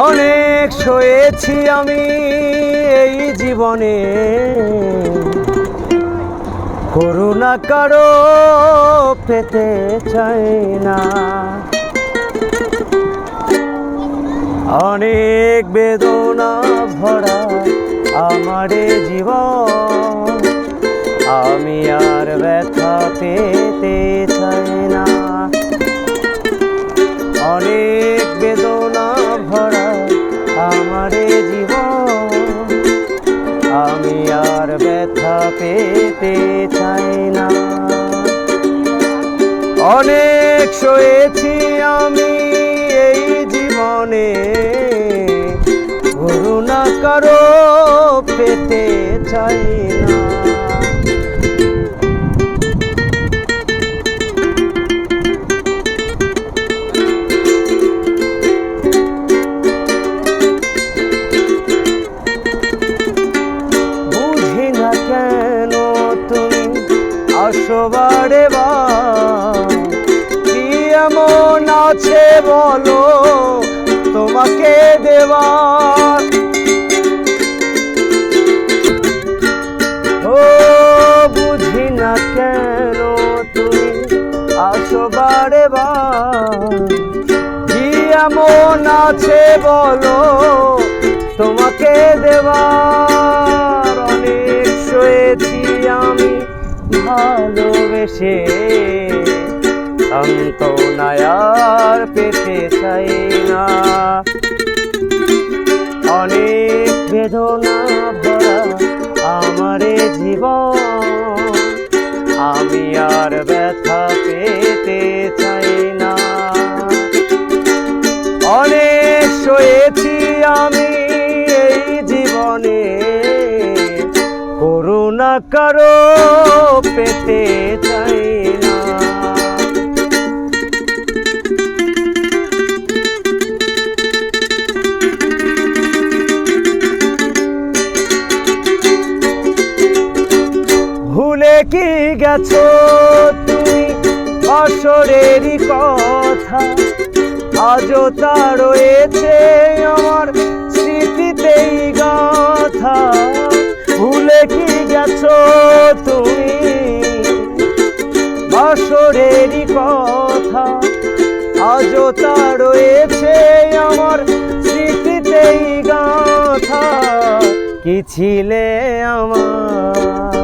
অনেক সয়েছি আমি এই জীবনে। করুণা কারও পেতে চাই না। অনেক বেদনা ভরা আমারে জীবন, আমি আর ব্যথা পেতে পেতে চাই না। অনেক সয়েছি আমি এই জীবনে। করুণা কারও পেতে চাই আসবারে বা, কি এমন আছে বলো? তোমাকে দেওয়ার ও বুঝি না কেন তুমি আসবারে বা, কি এমন আছে বলো? তোমাকে দেওয়ার ভালোবেসে সান্ত্বনায়ার পেতে চাই না। অনেক বেদনা ভরা আমারে জীবন, আমি আর ব্যথা পেতে চাই না। অনেক সয়েছি আমি কারও পেতে চাই না। ভুলে কি গেছো তুমি? আসরেরই কথা আজও তা রয়েছে। গেছো তুমি। বাসরেরই কথা আজও তা রয়েছে আমার স্মৃতিতেই গাথা। কি ছিলে আমার?